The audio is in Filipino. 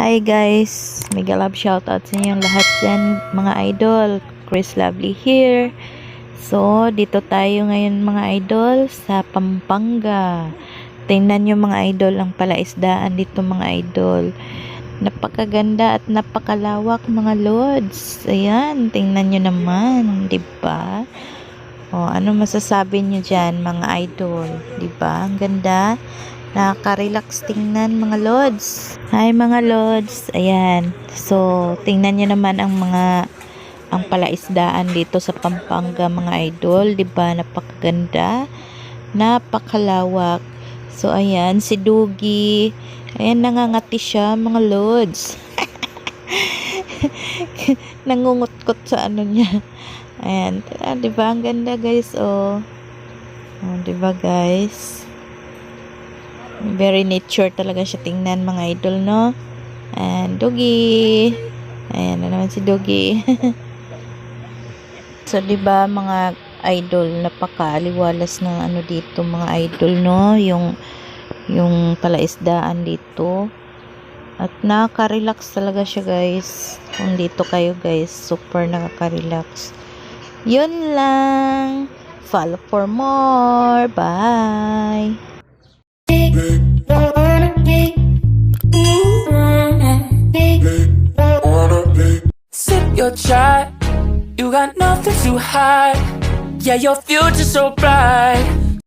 Hi guys, mega love shoutout sa inyong lahat dyan mga idol. Chris Lovely here. So, dito tayo ngayon mga idol sa Pampanga. Tingnan nyo mga idol ang palaisdaan dito mga idol. Napakaganda at napakalawak mga lods. Ayan, tingnan nyo naman, 'di ba? O, ano masasabi nyo dyan mga idol? 'Di ba? Ang ganda. Nakaka-relax tingnan mga lods. Hi mga lods. Ayan. So, tingnan nyo naman ang mga ang palaisdaan dito sa Pampanga mga idol, 'di ba? Napakaganda. Napakalawak. So ayan si Dugi. Ayan nangangati siya mga lods. Nangungutkot sa ano niya. Ayan, ah, 'di ba? Ang ganda guys, oh. Oh, 'di ba guys? Very nature talaga siya tingnan mga idol, no? And Dugi. Ayan na naman si Dugi. So, 'di ba mga idol, napakaliwalas ng ano dito mga idol, no? Yung yung palaisdaan dito. At nakaka-relax talaga siya, guys. Kung dito kayo, guys, super nakaka-relax. 'Yun lang. Follow for more. Bye. Sip your chai, you got nothing to hide. Yeah, your future's so bright.